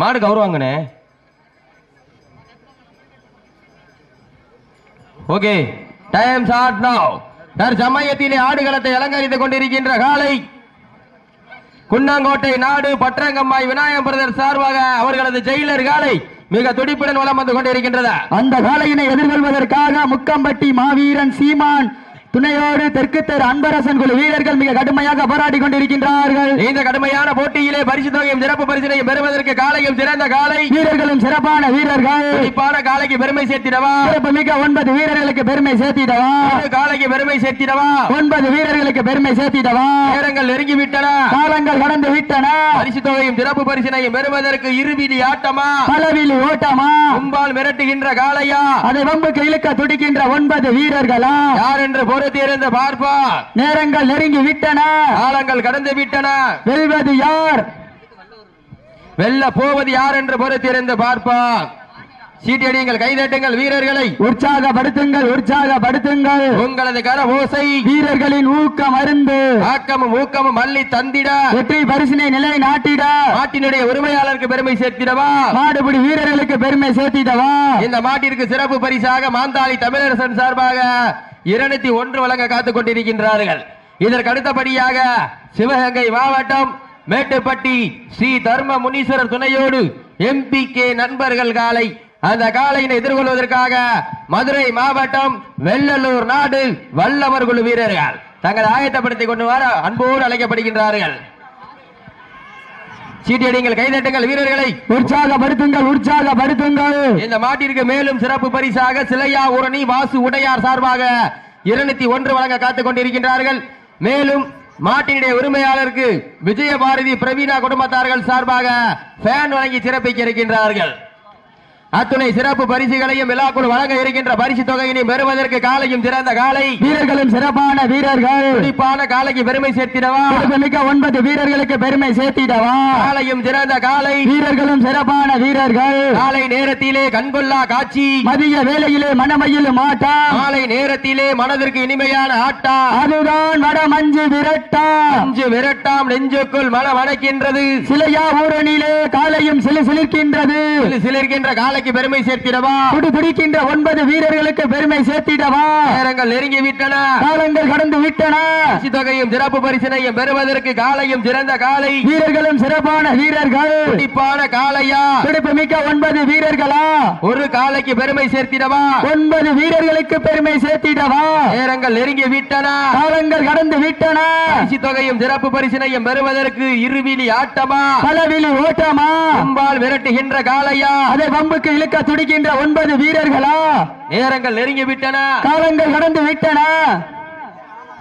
மாடு கௌரவாங்கண்ணே okay time start now தற்சமயத்திலே ஆடுகளத்தை அலங்கரித்துக் கொண்டிருக்கின்ற காலை குன்னங்கோட்டை நாடு பற்றங்கம்மாய் விநாயகம் பிரதர் சார்பாக அவர்களது ஜெயிலர் காலை மிக துடிப்புடன் வளம் வந்து கொண்டிருக்கின்றது. அந்த காலையினை எதிர்கொள்வதற்காக முக்கம்பட்டி மாவீரன் சீமான் துணையோடு தெற்கு தெரு அன்பரசன் குழு வீரர்கள் மிக கடுமையாக போராடி கொண்டிருக்கின்றார்கள். இந்த கடுமையான போட்டியிலே பரிசு தொகையும் சிறப்பு பரிசினையும் பெறுவதற்கு காலையும் சிறந்த காலை. வீரர்களும் சிறப்பான வீரர்கள். துடிப்பான காலைக்கு பெருமை சேர்த்திடவா? சிறப்பு மிக்க ஒன்பது வீரர்களுக்கு பெருமை சேர்த்திடவா? காலைக்கு பெருமை சேர்த்திடவா? ஒன்பது வீரர்களுக்கு பெருமை சேர்த்திடவா? நேரங்கள் நெருங்கி விட்டன காலங்கள் கடந்து விட்டன. பரிசு தொகையும் சிறப்பு பரிசினையும் பெறுவதற்கு இருவிடி ஆட்டமா? பலவிலி ஓட்டமா? கும்பால் மிரட்டுகின்ற காளையா? அதை வம்புக்கு இழுக்க துடிக்கின்ற ஒன்பது வீரர்களா? யார் என்று பொறுத்திருந்து பார்ப்பா. நேரங்கள் நெருங்கி விட்டன. காலங்கள் கடந்து விட்டன. வெல்வது யார்? வெல்ல போவது யார் என்று பொறுத்திருந்து பார்ப்பா. சீட்டடியுங்கள் கைதட்டுங்கள் வீரர்களை. உற்சாகப்படுத்துங்கள் உற்சாகப்படுத்துங்கள். உங்களது கர ஓசை. வீரர்களின் ஊக்கம் அருந்து ஆக்கமும் ஊக்கமும் அள்ளி தந்திட. வெற்றி பரிசினை நிலை நாட்டிட. நாட்டினுடைய உரிமையாளருக்கு பெருமை சேர்த்திடவா? மாடுபிடி வீரர்களுக்கு பெருமை சேர்த்திடவா? இந்த மாட்டிற்கு சிறப்பு பரிசாக மாந்தாளி தமிழரசன் சார்பாக இருநூத்தி ஒன்று வழங்க காத்துக் கொண்டிருக்கின்றார்கள். இதற்கு அடுத்தபடியாக சிவகங்கை மாவட்டம் மேட்டுப்பட்டி ஸ்ரீ தர்ம முனீஸ்வரர் துணையோடு எம்பி கே நண்பர்கள் காலை அந்த காலையினை எதிர்கொள்வதற்காக மதுரை மாவட்டம் வெள்ளலூர் நாடு வல்லவர் குழு வீரர்கள் தங்களை ஆயத்தப்படுத்திக் கொண்டு வர அன்போடு அழைக்கப்படுகின்றார்கள். சீட்டியடிங்கள் கைதட்டுங்கள் வீரர்களை. உற்சாகப்படுத்துங்கள் உற்சாகப்படுத்துங்கள். இந்த மாட்டிற்கு மேலும் சிறப்பு பரிசாக சிலையா உரணி வாசு உடையார் சார்பாக இருநூத்தி ஒன்று வழங்க காத்துக் கொண்டிருக்கின்றார்கள். மேலும் மாட்டினுடைய உரிமையாளருக்கு விஜயபாரதி பிரவீனா குடும்பத்தார்கள் சார்பாக ஃபேன் வழங்கி சிறப்பிக்க இருக்கின்றார்கள். அத்துணை சிறப்பு பரிசுகளையும் விழாக்குழு வழங்க இருக்கின்ற பரிசு தொகையினை பெறுவதற்கு காலையும் சிறந்த காலை. வீரர்களும் சிறப்பான வீரர்கள். துடிப்பான காலைக்கு பெருமை சேர்த்திடவா? மிக்க ஒன்பது வீரர்களுக்கு பெருமை சேர்த்திடவா? காலையும் சிறந்த காலை. வீரர்களும் சிறப்பான வீரர்கள். காலை நேரத்திலே கண்கொள்ளா காட்சி. மதிய வேளையிலே மனமையிலும் ஆட்டம் மாலை நேரத்திலே மனதிற்கு இனிமையான ஆட்டா. அதுதான் வட மஞ்சு விரட்டா. அஞ்சு விரட்டாம் நெஞ்சுக்குள் மனம் அணைக்கின்றது சிலையா ஊரணியிலே காலையும் சிலு சிலிர்க்கின்றது. சிலு சிலிர்க்கின்ற காலைக்கு பெருமை சேர்த்திடவா? துடி துடிக்கின்ற ஒன்பது வீரர்களுக்கு பெருமை சேர்த்திடவா? நேரங்கள் நெருங்கி விட்டன. காலங்கள் கடந்து விட்டன. தொகையும் சிறப்பு பரிசினையும் பெறுவதற்கு காலையும் சிறந்த காலை. வீரர்களும் சிறப்பான வீரர்கள். துடிப்பான காளையா? துடிப்பு மிக்க ஒன்பது வீரர்களா? ஒரு காலைக்கு பெருமை சேர்த்திடவா? ஒன்பது வீரர்களுக்கு பெருமை சேர்த்திடவா? நேரங்கள் நெருங்கி விட்டன. காலங்கள் கடந்து விட்டன. பரிசு தொகையும் சிறப்பு பரிசினையும் பெறுவதற்கு இருவிழி ஆட்டமா? பலவிலி ஓட்டமா? அம்பால் விரட்டுகின்ற காளையா? அதை வம்புக்கு இழுக்க துடிக்கின்ற ஒன்பது வீரர்களா? நேரங்கள் நெருங்கி விட்டன. காலங்கள் கடந்து விட்டன.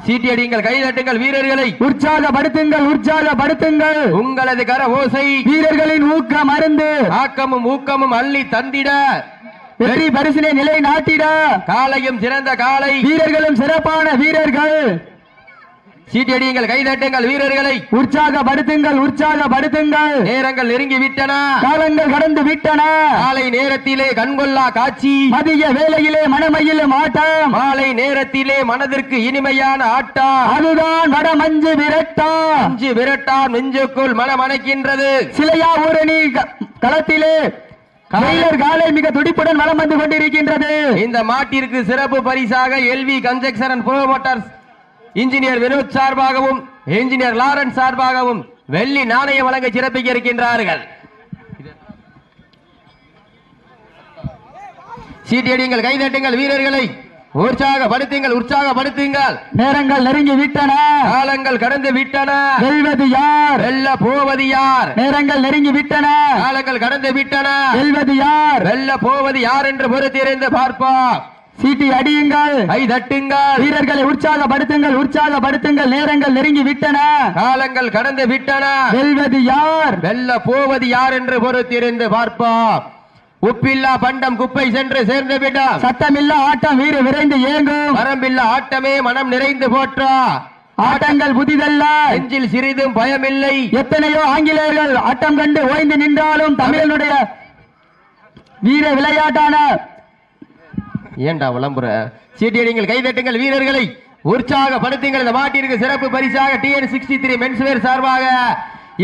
சீட்டியடிங்கள் கைதட்டுங்கள் வீரர்களை. உற்சாகப்படுத்துங்கள் உற்சாகப்படுத்துங்கள். உங்களது கர ஓசை. வீரர்களின் ஊக்கம் அருந்து. ஆக்கமும் ஊக்கமும் அள்ளி தந்திட. வெற்றி பரிசினை நிலை நாட்டிட காலையும் சிறந்த காலை. வீரர்களும் சிறப்பான வீரர்கள். சீட்டியடியுங்கள் கைதட்டுங்கள் வீரர்களை. உற்சாகப்படுத்துங்கள் உற்சாகப்படுத்துங்கள். நேரங்கள் நெருங்கி விட்டன காலங்கள் கடந்து விட்டன. காலை நேரத்திலே கண்கொள்ளா காட்சி. மதிய வேளையிலே மனமையிலும் ஆட்டம் மாலை நேரத்திலே மனதிற்கு இனிமையான ஆட்டா அதுதான் வட மஞ்சு விரட்டா. அஞ்சு விரட்டாம் நெஞ்சுக்குள் மனம் அணைக்கின்றது சிலையா ஊரணி களத்திலே. வீரர் காலை மிக துடிப்புடன் வலம் வந்து கொண்டிருக்கின்றது. இந்த மாட்டிற்கு சிறப்பு பரிசாக LV and promoters engineer Vinod சார்பாகவும் இன்ஜினியர் லாரன்ஸ் சார்பாகவும் வெள்ளி நாணயம் வழங்க சிறப்பிக்க இருக்கின்றார்கள் சீட்டியடியுங்கள் கைதட்டுங்கள் வீரர்களை. உற்சாகப்படுத்துங்கள் உற்சாகப்படுத்துங்கள். நேரங்கள் நெருங்கி விட்டன. காலங்கள் கடந்து விட்டன. வெல்வது யார்? வெல்ல போவது யார்? நேரங்கள் நெருங்கி விட்டன. காலங்கள் கடந்து விட்டன. வெல்வது யார்? வெல்ல போவது யார் என்று பொறுத்திருந்து பார்ப்போம். சீட்டி அடியுங்கள். கை தட்டுங்கள். வீரர்களை உற்சாகப்படுத்துங்கள் உற்சாகப்படுத்துங்கள். நேரங்கள் நெருங்கி விட்டன. காலங்கள் கடந்து விட்டன. வெல்வது யார்? வெல்ல போவது யார் என்று பொறுத்திருந்து பார்ப்போம். உப்பில்லா பண்டம் குப்பை சென்று சேர்ந்து விடும் சத்தமில்லா ஆட்டம் வீர விரைந்து ஏங்கும் வரம்பில்லா ஆட்டமே மனம் நிறைந்து போற்றா. ஆட்டங்கள் புதிதல்ல. நெஞ்சில் சிறிதும் பயமில்லை. எத்தனையோ ஆங்கிலேயர்கள் ஆட்டம் கண்டு ஓய்ந்து நின்றாலும் தமிழனுடைய வீர விளையாட்டான ஏண்டா விளம்புற? சீட்டியடிங்கள் கைதட்டுங்கள் வீரர்களை. உற்சாகப்படுத்துங்கள். இந்த மாட்டிற்கு சிறப்பு பரிசாக டிஎன் சிக்ஸ்டி த்ரீ மென்ஸ்வேர் சார்பாக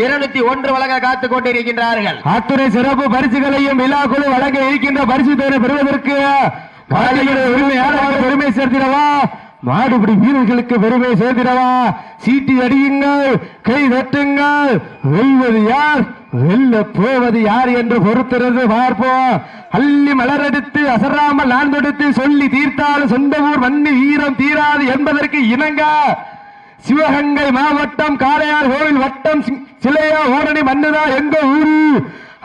இருநூத்தி ஒன்று வழங்க காத்துக் கொண்டிருக்கின்றார்கள். அத்துறை சிறப்பு பரிசுகளையும் விழா குழு வழங்க இருக்கின்ற பரிசு தேர்வு பெறுவதற்கு உரிமையாளர்கள் பெருமை சேர்த்திடவா? மாடுபிடி வீரர்களுக்கு பெருமை சேர்த்திடவா? சீட்டி அடியுங்கள் கை தட்டுங்கள். வெல்வது யார்? வெல்ல போவது யார் என்று பொறுத்திருந்து பார்ப்போம் அள்ளி மலரெடுத்து அசராமல் நான் தொடுத்து சொல்லி தீர்த்தாலும் சொந்த ஊர் மண்ணி ஈரம் தீராது என்பதற்கு இணங்க. சிவகங்கை மாவட்டம் காளையார் கோவில் வட்டம் சிலையா ஓரணி மண்ணுதா எங்க ஊரு?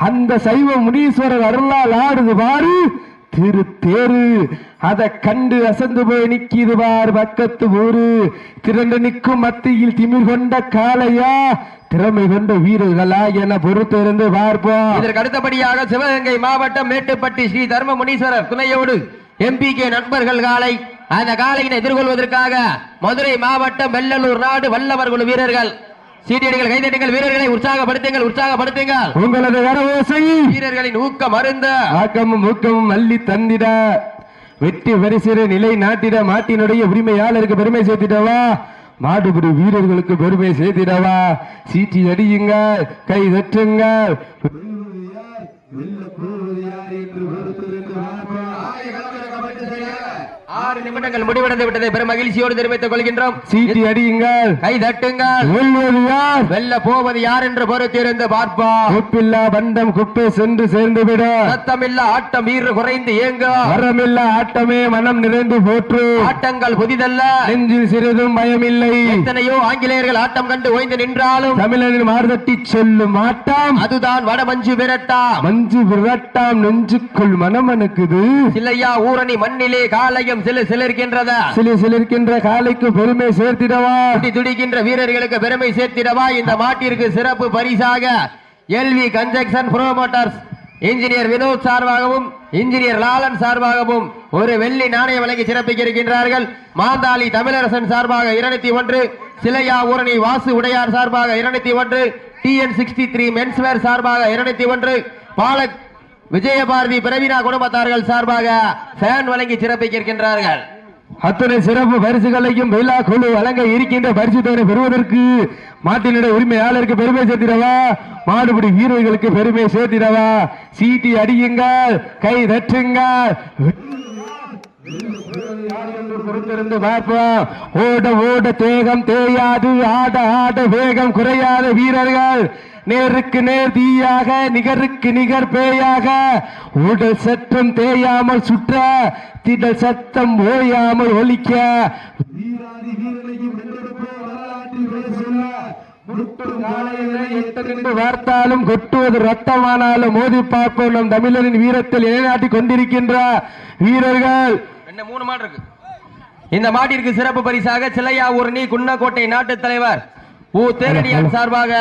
அந்த சைவ முனீஸ்வரர் அருளால் ஆடுது பாரு. திரு தேரு. அதை கண்டு அசந்து போய் நிக்கிது பார் பக்கத்து ஊரு. திரண்டு நிற்கும் மத்தியில் திமிர் கொண்ட காளையா. திறமை கொண்ட வீரர்களா என பொறுத்திருந்து பார்ப்போம். இதற்கு அடுத்தபடியாக சிவகங்கை மாவட்டம் மேட்டுப்பட்டி ஸ்ரீ தர்ம முனீஸ்வரர் துணையோடு எம்பிகே நண்பர்கள் காலை. அந்த காலையினை எதிர்கொள்வதற்காக மதுரை மாவட்டம் வெள்ளலூர் நாடு வல்லவர் குழு வீரர்கள். சீட்டியடிகள் கைதட்டுங்கள் வீரர்களை உற்சாகப்படுத்துங்கள் உற்சாகப்படுத்துங்கள். உங்களது வரவோசை வீரர்களின் ஊக்கம் அருந்த. ஆக்கமும் ஊக்கமும் அள்ளி தந்திட. வெற்றி பரிசிறு நிலை நாட்டிட. மாட்டினுடைய உரிமையாளருக்கு பெருமை சேர்த்திடவா? மாடுபிடி வீரர்களுக்கு பெருமை சேர்த்திடவா? சீட்டி அடியுங்க கை தட்டுங்க ஆறு நிமிடங்கள் முடிவடைந்து விட்டதை பெரும் மகிழ்ச்சியோடு தெரிவித்துக் கொள்கின்றோம். சீட்டி அடியுங்கள். கை தட்டுங்கள். வெல்வது யார்? வெல்ல போவது யார் என்று பொறுத்திருந்து பார்ப்போம். குப்பில்லா பண்டம் குப்பை சென்று சேர்ந்து விட சத்தமில்ல ஆட்டம் வீறு குறைந்து ஏங்க வரமில்லா ஆட்டமே மனம் நிறைந்து போற்று. ஆட்டங்கள் புதிதல்ல. நெஞ்சில் சிறிதும் பயமில்லை. எத்தனையோ ஆங்கிலேயர்கள் ஆட்டம் கண்டு ஓய்ந்து நின்றாலும் தமிழனின் மார்தட்டி சொல்லும் ஆட்டம். அதுதான் வடமஞ்சு விரட்டா மஞ்சு விரட்டாம் நெஞ்சுக்குள் மனமனுக்குது சிலையா ஊரணி மண்ணிலே காலையும் சிலு சிலிர்க்கின்றதா? சிலி சிலிர்க்கின்ற காலைக்கு பெருமை சேர்த்திடவா? துடி துடிக்கின்ற வீரர்களுக்கு பெருமை சேர்த்திடவா? இந்த மாட்டிற்கு சிறப்பு பரிசாக LV connection promoters engineer Vinod சார்பாகவும் இன்ஜினியர் லாலன் சார்பாகவும் ஒரு வெள்ளி நாணயம் வழங்கி சிறப்பிக்க இருக்கின்றார்கள் மாந்தாளி தமிழரசன் சார்பாக இருநூத்தி ஒன்று சிலையா ஊரணி வாசு உடையார் சார்பாக இருநூத்தி ஒன்று டிஎன் சிக்ஸ்டி த்ரீ மென்ஸ்வேர் சார்பாக இருநூத்தி ஒன்று பாலக் விஜயபாரதி பிரவீனா குடும்பத்தார்கள் சார்பாக ஃபேன் வழங்கி சிறப்பிக்க இருக்கின்றார்கள் அத்தனை சிறப்பு பரிசுகளையும் விழா குழு வழங்க இருக்கின்ற பரிசு தொகை பெறுவதற்கு மாட்டினுடைய உரிமையாளருக்கு பெருமை சேர்த்திடவா? மாடுபிடி வீரர்களுக்கு பெருமை சேர்த்திடவா? சீட்டி அடியுங்கள் கை தட்டுங்கள். பொறுத்திருந்து பார்ப்போம். ஓட ஓட தேகம் தேயாது. ஆட ஆட வேகம் குறையாத வீரர்கள். நேருக்கு நேர் தீயாக நிகருக்கு நிகர் பேயாக. உடல் சத்தம் தேயாமல் சுற்ற திடல் சத்தம் ஓயாமல் ஒலிக்க. வீராதி வீரனையும் வரலாற்றில் வார்த்தாலும் கொட்டுவது ரத்தமானாலும் மோதி பார்ப்போம் நம் தமிழரின் வீரத்தில் நிலைநாட்டிக் கொண்டிருக்கின்ற வீரர்கள். என்ன மூணு மாடு இருக்கு? இந்த மாட்டிற்கு சிறப்பு பரிசாக சிலையா ஊரணி குன்னக்கோட்டை நாட்டு தலைவர் ஊ தேரடியான் சார்பாக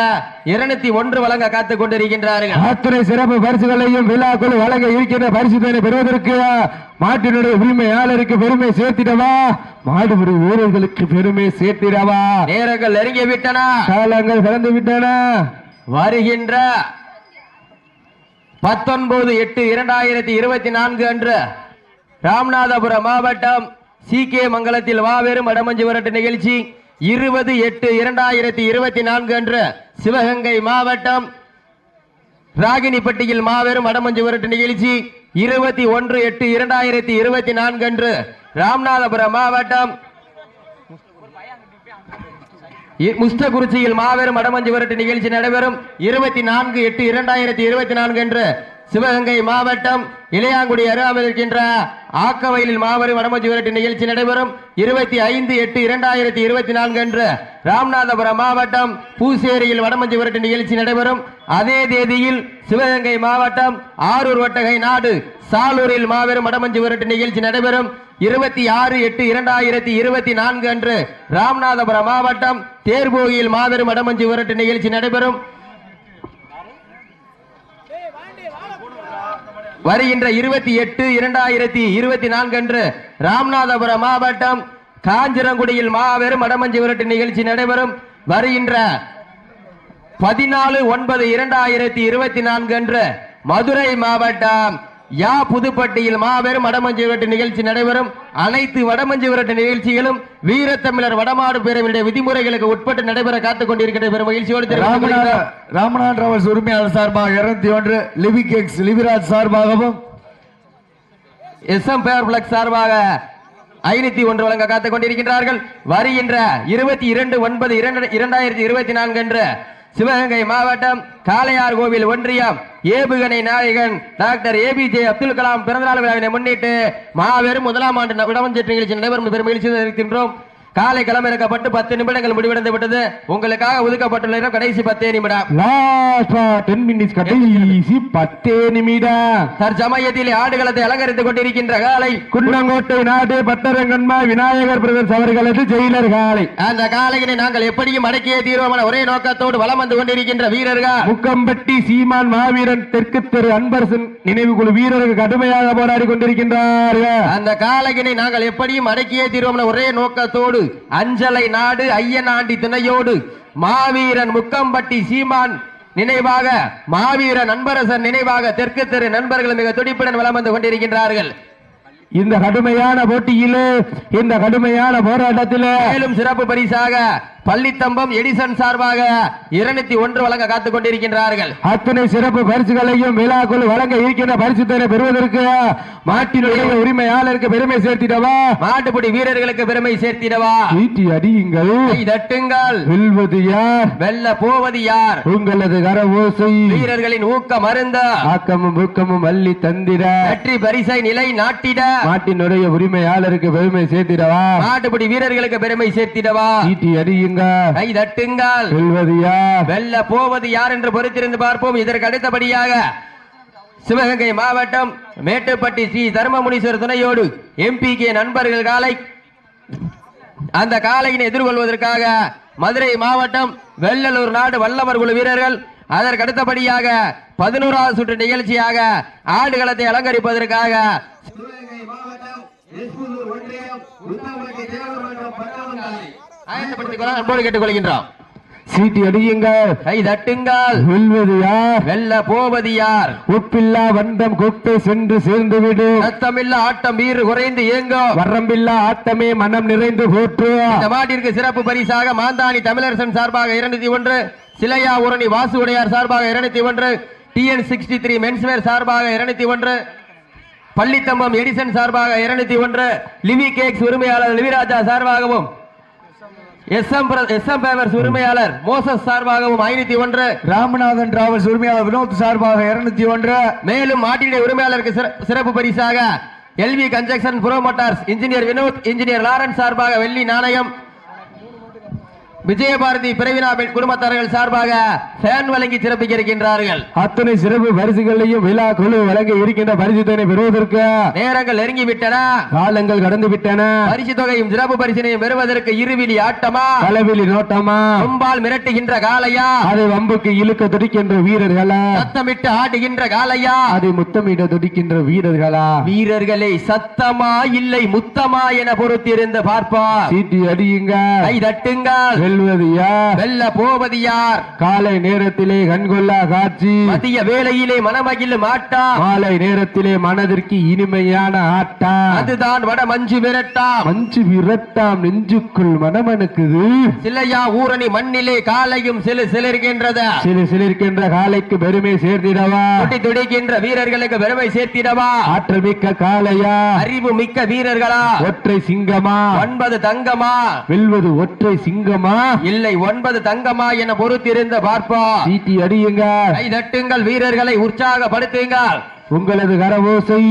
இருநூத்தி ஒன்று வழங்க காத்துக் கொண்டிருக்கின்றார்கள். சிறப்பு பரிசுகளையும் விழாக்குழு வழங்க இருக்கின்ற பரிசுகளை பெறுவதற்கு மாட்டினுடைய உரிமையாளருக்கு பெருமை சேர்த்திடவா? மாடுபிடி வீரர்களுக்கு பெருமை சேர்த்திடவா? நேரங்கள் நெருங்கி விட்டன. காலங்கள் விட்டன. வருகின்ற பத்தொன்பது எட்டு இரண்டாயிரத்தி இருபத்தி நான்கு அன்று ராமநாதபுரம் மாவட்டம் சி கே மங்கலத்தில் மாபெரும் வடமஞ்சு விரட்டு நிகழ்ச்சி. இருபது எட்டு இரண்டாயிரத்தி இருபத்தி நான்கு அன்று சிவகங்கை மாவட்டம் ராகினிப்பட்டியில் மாபெரும் வடமஞ்சு விரட்டு நிகழ்ச்சி இருபத்தி ஒன்று எட்டு இரண்டாயிரத்தி இருபத்தி நான்கு அன்று ராமநாதபுரம் மாவட்டம் இ- முஸ்தகுறிச்சியில் மாபெரும் வடமஞ்சு விரட்டு நிகழ்ச்சி நடைபெறும். இருபத்தி நான்கு எட்டு இரண்டாயிரத்தி இருபத்தி நான்கு அன்று சிவகங்கை மாவட்டம் இளையாங்குடி அருகாமல் இருக்கின்ற ஆக்கவயலில் மாபெரும் வடமஞ்சு விரட்டு நிகழ்ச்சி நடைபெறும். இருபத்தி ஐந்து எட்டு இரண்டாயிரத்தி இருபத்தி நான்கு அன்று ராமநாதபுரம் மாவட்டம் பூசேரியில் வடமஞ்சு விரட்டு நிகழ்ச்சி நடைபெறும். அதே தேதியில் சிவகங்கை மாவட்டம் ஆரூர் வட்டகை நாடு சாலூரில் மாபெரும் வடமஞ்சு விரட்டு நிகழ்ச்சி நடைபெறும். இருபத்தி ஆறு எட்டு இரண்டாயிரத்தி இருபத்தி நான்கு அன்று ராமநாதபுரம் மாவட்டம் தேர்போகியில் மாபெரும் வடமஞ்சு விரட்டு நிகழ்ச்சி நடைபெறும். வருகின்ற இருபத்தி எட்டு இரண்டாயிரத்தி இருபத்தி நான்கு அன்று ராமநாதபுரம் மாவட்டம் காஞ்சிரங்குடியில் மாபெரும் அடமஞ்சி விரட்டு நிகழ்ச்சி நடைபெறும். வருகின்ற பதினாலு ஒன்பது இரண்டாயிரத்தி இருபத்தி நான்கு அன்று மதுரை மாவட்டம் யா புதுப்பட்டியில் மாபெரும் வடமஞ்சு விரட்டு நிகழ்ச்சி நடைபெறும். அனைத்து வடமஞ்சு விரட்டு நிகழ்ச்சிகளும் வீரத்தமிழர் வடமாடு பேரவையுடைய விதிமுறைகளுக்கு உட்பட்டு நடைபெற காத்துக் கொண்டிருக்கின்ற பெரும் மகிழ்ச்சியோடு ராமநாத டிராவல்ஸ் உரிமையாளர் சார்பாக இருநூத்தி ஒன்று லிவிக் எக்ஸ் லிவிராஜ் சார்பாகவும் எஸ் எம் பேர் பிளக் சார்பாக ஐநூத்தி ஒன்று வழங்க காத்துக் கொண்டிருக்கின்றார்கள். வருகின்ற இருபத்தி இரண்டு ஒன்பது இரண்டு- இரண்டாயிரத்தி இருபத்தி நான்கு அன்று சிவகங்கை மாவட்டம் காளையார் கோவில் ஒன்றியம். ஏபுகணை நாயகன் doctor A P J Abdul Kalam பிறந்தநாள் விழாவினை முன்னிட்டு மாபெரும் முதலாம் ஆண்டு விடமஞ்செட்டு நிகழ்ச்சி நடைபெறும் பெரும் மகிழ்ச்சி இருக்கின்றோம் காலை களமிறக்கப்பட்டு பத்து நிமிடங்கள் முடிவடைந்து விட்டது. உங்களுக்காக ஒதுக்கப்பட்டுள்ள கடைசி பத்தே நிமிடம். பத்தே நிமிடம். தற்சமயத்தில் ஆடுகளத்தை அலங்கரித்துக் கொண்டிருக்கின்ற காலை. குன்னங்கோட்டை நாடு பட்டரங்கன்மா விநாயகர் பிரதர்ஸ் அவர்களது ஜெயிலர் காலை. அந்த காலையினை நாங்கள் எப்படியும் அடக்கிய தீர்வோமான ஒரே நோக்கத்தோடு வலம் வந்து கொண்டிருக்கின்ற வீரர்கள் முக்கம்பட்டி சீமான் மாவீரன் தெற்கு தெரு அன்பரசன் நினைவு குழு வீரர்கள் கடுமையாக போராடி கொண்டிருக்கின்றார்கள். அந்த காலையினை நாங்கள் எப்படியும் அடக்கிய தீர்வோமான ஒரே நோக்கத்தோடு அஞ்சலை நாடு ஐயனாண்டி துணையோடு மாவீரன் முக்கம்பட்டி சீமான் நினைவாக மாவீரன் அன்பரசன் நினைவாக தெற்கு தெரு நண்பர்கள் மிக துடிப்புடன் வலம் வந்து கொண்டிருக்கின்றார்கள். இந்த கடுமையான போட்டியிலே இந்த கடுமையான போராட்டத்திலே மேலும் சிறப்பு பரிசாக பள்ளித்தம்பம் எடிசன் சார்பாக இருநூத்தி ஒன்று வழங்க காத்துக் கொண்டிருக்கின்றார்கள். அத்தனை சிறப்பு பரிசுகளையும் விழாக்குள் வழங்க இருக்கின்ற பரிசுத்தனை பெறுவதற்கு மாட்டினுடைய உரிமையாளருக்கு பெருமை சேர்த்திடவா? மாட்டுப்பிடி வீரர்களுக்கு பெருமை சேர்த்திடவா? ஈட்டி அடியுங்கள். தட்டுங்கள். வெல்வது யார்? வெல்ல போவது யார்? உங்களது கர ஓசை வீரர்களின் ஊக்கம் அருந்த. ஆக்கமும் ஊக்கமும் அள்ளி தந்திட. வெற்றி பரிசை நிலை நாட்டிட. மாட்டினுடைய உரிமையாளருக்கு பெருமை சேர்த்திடவா? மாட்டுப்பிடி வீரர்களுக்கு பெருமை சேர்த்திடவா? ஈட்டி அடியுங்க கை தட்டுங்கள். வெல்வது யார்? வெல்ல போவது யார் என்று பொறுத்திருந்து பார்ப்போம். இதற்கு அடுத்தபடியாக சிவகங்கை மாவட்டம் மேட்டுப்பட்டி ஸ்ரீ தர்மமுனீஸ்வரர் துணையோடு எம்பி கே நண்பர்கள் காலை அந்த காலையினை எதிர்கொள்வதற்காக மதுரை மாவட்டம் வெள்ளலூர் நாடு வல்லவர் குழு வீரர்கள் அதற்கு அடுத்தபடியாக பதினோராவது சுற்று நிகழ்ச்சியாக ஆடுகளத்தை அலங்கரிப்பதற்காக சிவகங்கை மாவட்டம் எஸ்புதூர் ஒன்றியம் உத்தமபட்டி தேவர் மன்றம் பட்டாளங்காலை ஆயத்தப்படுத்திக் கொள்ள அன்போடு கேட்டுக்கொள்கின்றோம் சீட்டி அடியுங்கள். கை தட்டுங்கள். வெல்வது யார்? வெல்ல போவது யார்? உப்பில்லா வண்டம் கொட்டை சென்று சேர்ந்து விடு ரத்தமில்ல ஆட்டம் வீறு குறைந்து ஏங்கும் வரம்பில்லா ஆட்டமே மனம் நிறைந்து போற்று. இந்த மாட்டிற்கு சிறப்பு பரிசாக மாந்தாணி தமிழரசன் சார்பாக இருநூத்தி ஒன்று சிலையா உரணி வாசு உடையார் சார்பாக இருநூத்தி ஒன்று டிஎன் சிக்ஸ்டி த்ரீ மென்ஸ்வேர் சார்பாக இருநூத்தி ஒன்று பள்ளித்தம்பம் எடிசன் சார்பாக இருநூத்தி ஒன்று லிவி கேக்ஸ் உரிமையாளர் லிவிராஜா சார்பாகவும் S M S M pavers உரிமையாளர் மோசஸ் சார்பாகவும் ஐநூத்தி ஒன்று. ராமநாதன் டிராவல்ஸ் உரிமையாளர் வினோத் சார்பாக இருநூத்தி ஒன்று. மேலும் மாட்டினுடைய உரிமையாளருக்கு சிற- சிறப்பு பரிசாக LV connection promoters engineer Vinod engineer Lawrence சார்பாக வெள்ளி நாணயம். விஜயபாரதி பிறவினா பெண் குடும்பத்தார்கள் சார்பாக ஃபேன் வழங்கி சிறப்பிக்க இருக்கின்றார்கள் அத்தனை சிறப்பு பரிசுகளையும் விழா குழு வழங்க இருக்கின்ற பரிசுத்தனை பெறுவதற்கு நேரங்கள் நெருங்கி விட்டன. காலங்கள் கடந்து விட்டன. பரிசு தொகையும் சிறப்பு பரிசினையும் பெறுவதற்கு இருவிழி ஆட்டமா? களவிலி நோட்டமா? கொம்பால் மிரட்டுகின்ற காளையா? அதை வம்புக்கு இழுக்க துடிக்கின்ற வீரர்களா? சத்தமிட்டு ஆடுகின்ற காளையா? அதை முத்தமிட துடிக்கின்ற வீரர்களா? வீரர்களே சத்தமா இல்லை முத்தமா என பொறுத்திருந்து பார்ப்பார் சீட்டி அடியுங்க கை தட்டுங்கள். வெல்வது யார் வெல்ல போவது யார் காலை நேரத்திலே கண்கொள்ளா காட்சி. மதிய வேளையிலே மனமகிழும் ஆட்டா மாலை நேரத்திலே மனதிற்கு இனிமையான ஆட்டா. அதுதான் வட மஞ்சு விரட்டாம் மஞ்சு விரட்டாம் நெஞ்சுக்குள் மனமனுக்குது சிலையா ஊரணி மண்ணிலே காலையும் சிலு சிலிருக்கின்றது. சிறு சிலிருக்கின்ற காலைக்கு பெருமை சேர்த்திடவா? துடி துடிக்கின்ற வீரர்களுக்கு பெருமை சேர்த்திடவா? ஆற்றல் மிக்க காளையா? அறிவு மிக்க வீரர்களா? ஒற்றை சிங்கமா? ஒன்பது தங்கமா? வெல்வது ஒற்றை சிங்கமா? இல்லை ஒன்பது தங்கமா என பொறுத்திருந்த பார்ப்பா. சீட்டி அடியுங்க. கை தட்டுங்கள் வீரர்களை உற்சாகப்படுத்துங்கள் உங்களது கரவோசை.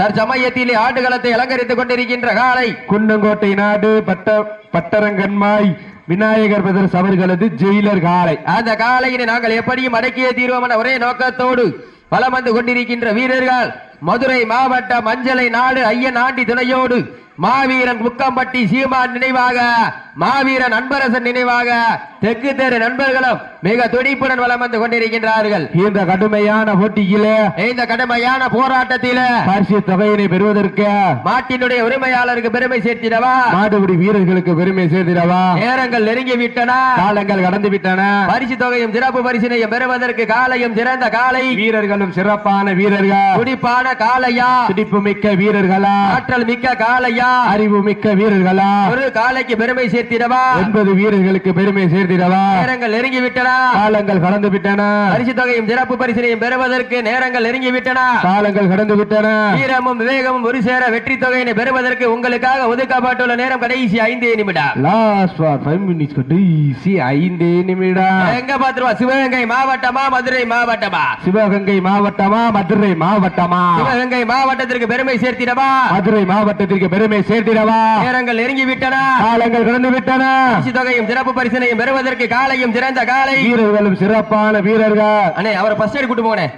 தற்சமயத்திலே ஆடுகளத்தை அலங்கரித்துக் கொண்டிருக்கின்ற காலை குன்னங்கோட்டை நாடு பட்ட பட்டரங்கன்மாய் விநாயகர் பிரதர்ஸ் அவர்களது ஜெயிலர் காலை அந்த காலையினை நாங்கள் எப்படியும் அடக்கிய தீர்வோம் என ஒரே நோக்கத்தோடு வலம் வந்து கொண்டிருக்கின்ற வீரர்கள். மதுரை மாவட்ட மஞ்சளை நாடு ஐயன் ஆண்டி துணையோடு மாவீரன் முக்கம்பட்டி சீமான் நினைவாக மாவீரன் அன்பரசன் நினைவாக தெற்கு தெரு நண்பர்களும் மிக துடிப்புடன் வலம் வந்து கொண்டிருக்கின்றார்கள். இந்த கடுமையான போட்டியிலே இந்த கடுமையான போராட்டத்தில பரிசு தொகையினை பெறுவதற்கு மாட்டினுடைய உரிமையாளருக்கு பெருமை சேர்த்திடவா? மாடுபிடி வீரர்களுக்கு பெருமை சேர்த்திடவா? நேரங்கள் நெருங்கி விட்டன. காலங்கள் கடந்து விட்டன. பரிசு தொகையும் சிறப்பு பரிசினையும் பெறுவதற்கு காலையும் சிறந்த காலை. வீரர்களும் சிறப்பான வீரர்கள். துடிப்பான காலையா? துடிப்பு மிக்க வீரர்களா? ஆற்றல் மிக்க காலையா? அறிவு மிக்க வீரர்களா? ஒரு காலைக்கு பெருமை சேர்த்திடவா? ஒன்பது வீரர்களுக்கு பெருமை சேர்த்திடவா? நேரங்கள் நெருங்கி விட்டன காலங்கள் கடந்து விட்டன பரிசு தொகையும் சிறப்பு பரிசினையும் பெறுவதற்கு நேரங்கள் நெருங்கி விட்டன காலங்கள் கடந்து விட்டன வீரமும் விவேகமும் ஒரு சேர வெற்றி தொகையினை பெறுவதற்கு உங்களுக்காக ஒதுக்கப்பட்டுள்ள நேரம் கடைசி ஐந்து நிமிடம். லாஸ்ட் ஃபார் ஃபைவ் மினிட்ஸ் கடைசி ஐந்தே நிமிடம். எங்க பாத்துருவா சிவகங்கை மாவட்டமா மதுரை மாவட்டமா? சிவகங்கை மாவட்டமா மதுரை மாவட்டமா? சிவகங்கை மாவட்டத்திற்கு பெருமை சேர்த்திடவா? மதுரை மாவட்டத்திற்கு பெருமை சேர்த்திடவா நேரங்கள் நெருங்கி விட்டன காலங்கள் கடந்து விட்டன பரிசு தொகையும் சிறப்பு பரிசனையும் பெறுவதற்கு காலையும் சிறந்த காலை. வீரர்களும் சிறப்பான வீரர்கள். அண்ணே அவரை ஃபர்ஸ்ட் எய்ட் கூட்டு போங்கண்ணே.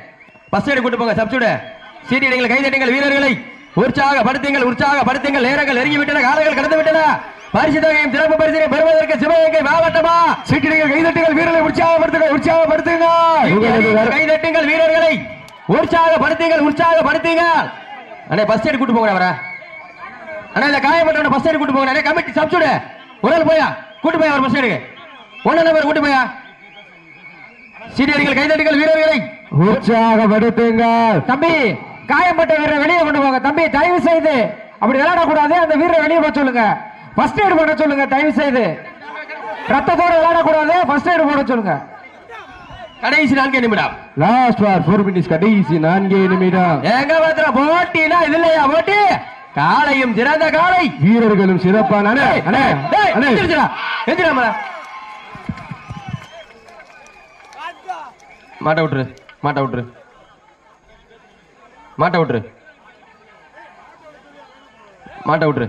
ஃபர்ஸ்ட் எய்ட் கூட்டு போங்க சப்ஸ்டியூட் சீட்டிடுங்கள் கைதட்டுங்கள் வீரர்களை. உற்சாகப்படுத்துங்கள் உற்சாகப்படுத்துங்கள். நேரங்கள் நெருங்கி விட்டன காலங்கள் கடந்து விட்டன பரிசு தொகையும் சிறப்பு பரிசனை பெறுவதற்கு சிவகங்கை மாவட்டமா? சீக்கிரங்கள் கைதட்டுங்கள் வீரர்களை உற்சாகப்படுத்துங்க உற்சாகப்படுத்துங்க உங்களது வர- கைதட்டுங்கள் வீரர்களை. உற்சாகப்படுத்துங்கள் உற்சாகப்படுத்துங்கள். அண்ணே ஃபர்ஸ்ட் எய்ட் கூட்டு போங்க அவரை. அண்ணா இந்த காயப்பட்டவன ஃபர்ஸ்ட் எய்ட் கூட்டு போங்க அண்ணே கமிட்டி சப்ஸ்டியூட் ஒரு ஆள் போயா? கூட்டு போய் அவர் ஃபர்ஸ்ட் எய்டுக்கு ஒன்னு நம்பர் கூட்டு போயா? சீனியர்கள் கைதட்டுங்கள் வீரர்களை. உற்சாகப்படுத்துங்க தம்பி காயம்பட்ட வீரரை வெளியே கொண்டு போங்க. தம்பி தயவு செய்து அப்படி விளையாடக்கூடாது. அந்த வீரரை வெளியே போக சொல்லுங்க. ஃபர்ஸ்ட் எய்ட் பண்ண சொல்லுங்க தயவு செய்து ரத்தத்தோட விளையாடக்கூடாது. ஃபர்ஸ்ட் எய்ட் போட சொல்லுங்க. கடைசி நான்கு நிமிடம். லாஸ்ட் ஃபார் ஃபோர் மினிட்ஸ் கடைசி நான்கே நிமிடம். எங்க பாத்திர போட்டினா இல்லையா போட்டி? காலையும் சிறந்த காலை வீரர்களும் சிறப்பான. மாட்ட விட்டுரு மாட்ட விட்டுரு. மாட்ட விட்டுரு. மாட்ட விட்டுரு.